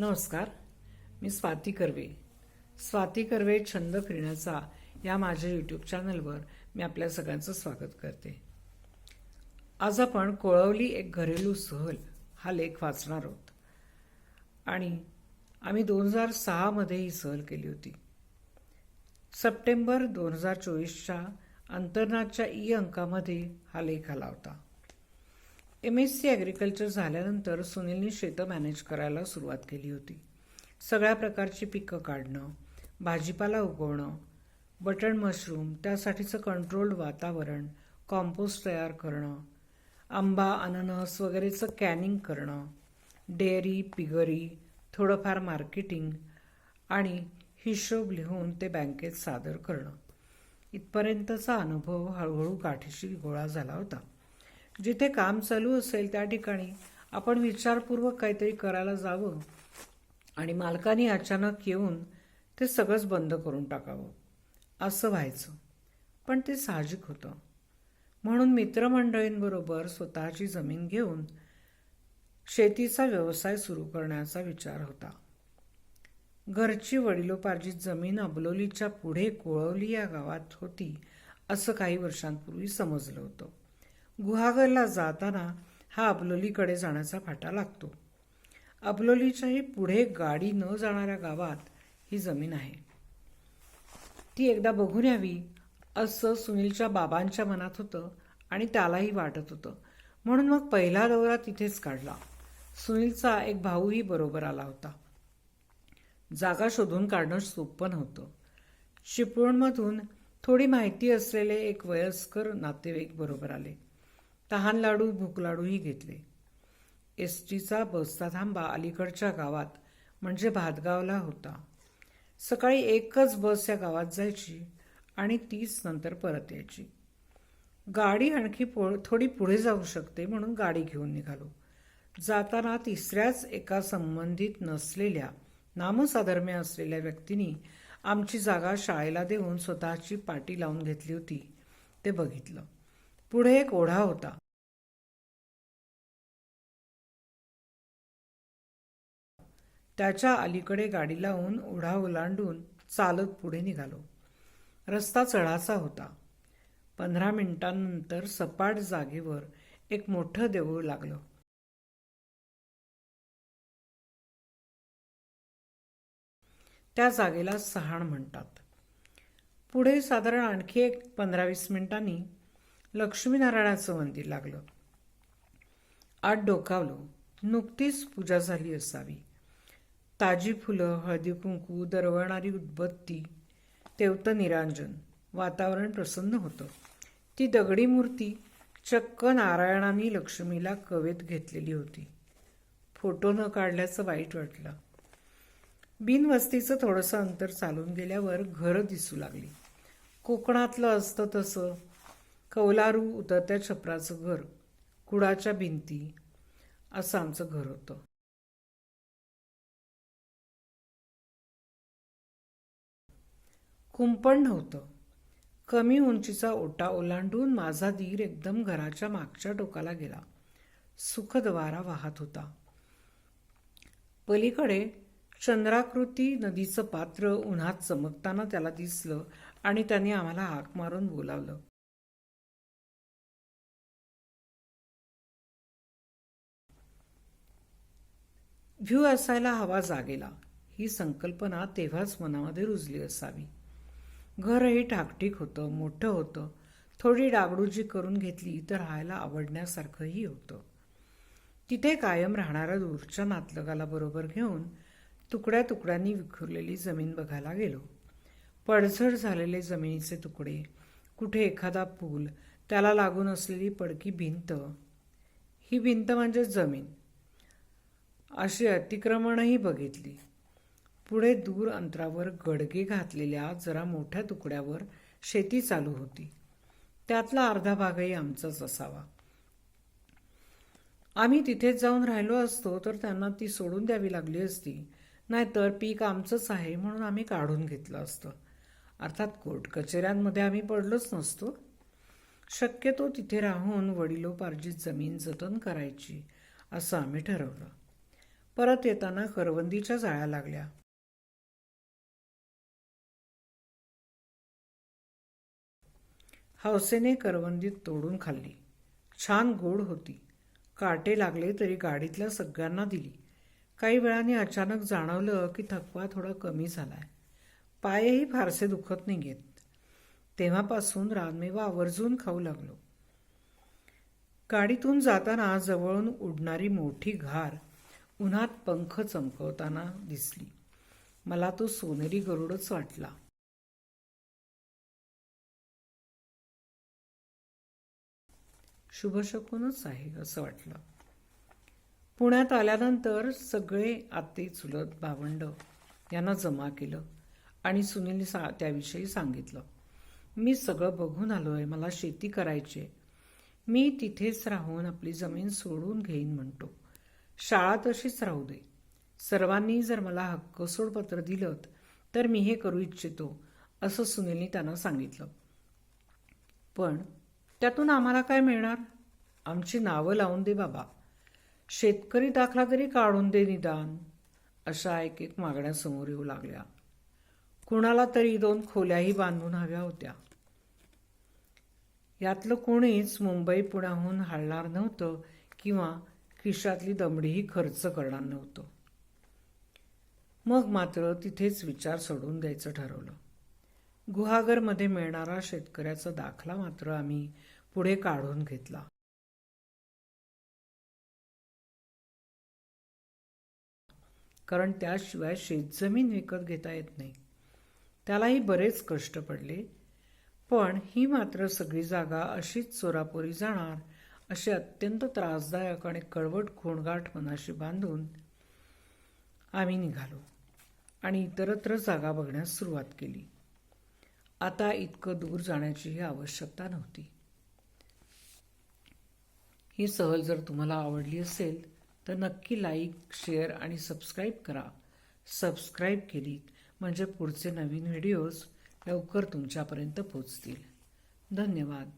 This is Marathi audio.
नमस्कार मी स्वाती कर्वे. स्वाती कर्वे छंद फिरण्याचा या माझ्या यूट्यूब चॅनलवर मी आपल्या सगळ्यांचं स्वागत करते. आज आपण कोळवली एक घरेलू सहल हा लेख वाचणार आहोत. आणि आम्ही दोन हजार सहामध्ये ही सहल केली होती. सप्टेंबर दोन हजार चोवीसच्या अंतरनाथच्या ई अंकामध्ये हा लेख आला होता. एम एस सी ॲग्रिकल्चर झाल्यानंतर सुनीलने शेतं मॅनेज करायला सुरुवात केली होती. सगळ्या प्रकारची पिकं काढणं भाजीपाला उगवणं बटन मशरूम त्यासाठीचं कंट्रोल्ड वातावरण कॉम्पोस्ट तयार करणं आंबा अननस वगैरेचं कॅनिंग करणं डेअरी पिगरी थोडंफार मार्केटिंग आणि हिशोब लिहून ते बँकेत सादर करणं. इथपर्यंतचा अनुभव हळूहळू गाठीशी गोळा झाला होता. जिथे काम चालू असेल त्या ठिकाणी आपण विचारपूर्वक काहीतरी करायला जावं आणि मालकाने अचानक येऊन ते सगळंच बंद करून टाकावं. असं व्हायचं. पण ते साहजिक होतं. म्हणून मित्रमंडळींबरोबर स्वतःची जमीन घेऊन शेतीचा व्यवसाय सुरू करण्याचा विचार होता. घरची वडिलोपार्जित जमीन अबलोलीच्या पुढे कोळवली या गावात होती असं काही वर्षांपूर्वी समजलं होतं. गुहागरला जाताना हा अबलोलीकडे जाण्याचा फाटा लागतो. अबलोलीच्याही पुढे गाडी न जाणाऱ्या गावात ही जमीन आहे. ती एकदा बघून यावी असं सुनीलच्या बाबांच्या मनात होतं आणि त्यालाही वाटत होतं. म्हणून मग पहिला दौरा तिथेच काढला. सुनीलचा एक भाऊही बरोबर आला होता. जागा शोधून काढणं सोपं नव्हतं. चिपळूणमधून थोडी माहिती असलेले एक वयस्कर नातेवाईक बरोबर आले. तहान लाडू भूक लाडूही घेतले. एस टीचा बसचा थांबा अलीकडच्या गावात म्हणजे भातगावला होता. सकाळी एकच बस या गावात जायची आणि तीच नंतर परत यायची. गाडी आणखी पो थोडी पुढे जाऊ शकते म्हणून गाडी घेऊन निघालो. जाताना तिसऱ्याच एका संबंधित नसलेल्या नामसाधर्म्य असलेल्या व्यक्तीने आमची जागा शाळेला देऊन स्वतःची पाटी लावून घेतली होती. ते बघितलं. पुढे एक ओढा होता. त्याच्या अलीकडे गाडी लावून ओढा ओलांडून चालत पुढे निघालो. रस्ता चढाचा होता. पंधरा मिनिटांनंतर सपाट जागेवर एक मोठं देऊळ लागलं. त्या जागेला सहाण म्हणतात. पुढे साधारण आणखी एक पंधरा वीस मिनिटांनी लक्ष्मीनारायणाचं मंदिर लागलं. आत डोकावलो. नुकतीच पूजा झाली असावी. ताजी फुलं हळदी कुंकू दरवळणारी उदबत्ती तेवतं निरांजन वातावरण प्रसन्न होतं. ती दगडी मूर्ती चक्क नारायणाने लक्ष्मीला कवेत घेतलेली होती. फोटो न काढल्याचं वाईट वाटलं. बिनवस्तीचं थोडंसं अंतर चालून गेल्यावर घरं दिसू लागली. कोकणातलं असतं तसं कौलारू उतरत्या छपराचं घर कुडाच्या भिंती असं आमचं घर होतं. कुंपण नव्हतं. कमी उंचीचा ओटा ओलांडून माझा धीर एकदम घराच्या मागच्या टोकाला गेला. सुखद्वारा वाहत होता. पलीकडे चंद्राकृती नदीचं पात्र उन्हात चमकताना त्याला दिसलं आणि त्याने आम्हाला हाक मारून बोलावलं. व्ह्यू असायला हवा जागेला. ही संकल्पना तेव्हाच मनामध्ये रुजली असावी. घरही ठाकठीक होतं मोठं होतं. थोडी डागडुजी करून घेतली तर राहायला आवडण्यासारखंही होतं. तिथे कायम राहणाऱ्या दूरच्या नातलगाला बरोबर घेऊन तुकड्या तुकड्यांनी विखुरलेली जमीन बघायला गेलो. पडझड झालेले जमिनीचे तुकडे कुठे एखादा पूल त्याला लागून असलेली पडकी भिंत. ही भिंत म्हणजे जमीन. अशी अतिक्रमणही बघितली. पुढे दूर अंतरावर गडगे घातलेल्या जरा मोठ्या तुकड्यावर शेती चालू होती. त्यातला अर्धा भागही आमचाच असावा. आम्ही तिथेच जाऊन राहिलो असतो तर त्यांना ती सोडून द्यावी लागली असती. नाहीतर पीक आमचंच आहे म्हणून आम्ही काढून घेतलं असतं. अर्थात कोर्ट कचेऱ्यांमध्ये आम्ही पडलोच नसतो. शक्यतो तिथे राहून वडिलोपार्जित जमीन जतन करायची असं आम्ही ठरवलं. परत येताना करवंदीच्या जाळ्या लागल्या. हौसेने करवंदीत तोडून खाल्ली. छान गोड होती. काटे लागले तरी गाडीतल्या सगळ्यांना दिली. काही वेळाने अचानक जाणवलं की थकवा थोडा कमी झालाय. पायही फारसे दुखत नाही घेत तेव्हापासून रानमेवा आवर्जून खाऊ लागलो. गाडीतून जाताना जवळून उडणारी मोठी घार उन्हात पंख चमकवताना दिसली. मला तो सोनेरी गरुडच वाटला. शुभशकूनच आहे असं वाटलं. पुण्यात आल्यानंतर सगळे आते चुलत भावंड यांना जमा केलं आणि सुनील सा त्याविषयी सांगितलं. मी सगळं बघून आलो आहे मला शेती करायची आहे. मी तिथेच राहून आपली जमीन सोडून घेईन म्हणतो. शाळा तशीच राहू दे. सर्वांनी जर मला हक्कसोड पत्र दिलं तर मी हे करू इच्छितो असं सुनीलने त्यांना सांगितलं. पण त्यातून आम्हाला काय मिळणार? आमची नावं लावून दे बाबा. शेतकरी दाखला तरी काढून दे निदान अशा एक एक मागण्या समोर येऊ लागल्या. कुणाला तरी दोन खोल्याही बांधून हव्या होत्या. यातलं कोणीच मुंबई पुण्याहून हलणार नव्हतं किंवा खिशातली दमडीही खर्च करणार नव्हतो. मग मात्र तिथेच विचार सोडून द्यायचं ठरवलं. गुहागरमध्ये मिळणारा शेतकऱ्याचा दाखला मात्र आम्ही पुढे काढून घेतला. कारण त्याशिवाय शेतजमीन विकत घेता येत नाही. त्यालाही बरेच कष्ट पडले. पण ही मात्र सगळी जागा अशीच चोरापोरी जाणार अशी अत्यंत त्रासदायक आणि कळवट खोणगाठ मनाशी बांधून आम्ही निघालो आणि इतरत्र जागा बघण्यास सुरुवात केली. आता इतकं दूर जाण्याचीही आवश्यकता नव्हती. ही सहल जर तुम्हाला आवडली असेल तर नक्की लाईक शेअर आणि सबस्क्राईब करा. सबस्क्राईब केलीत म्हणजे पुढचे नवीन व्हिडिओज लवकर तुमच्यापर्यंत पोचतील धन्यवाद.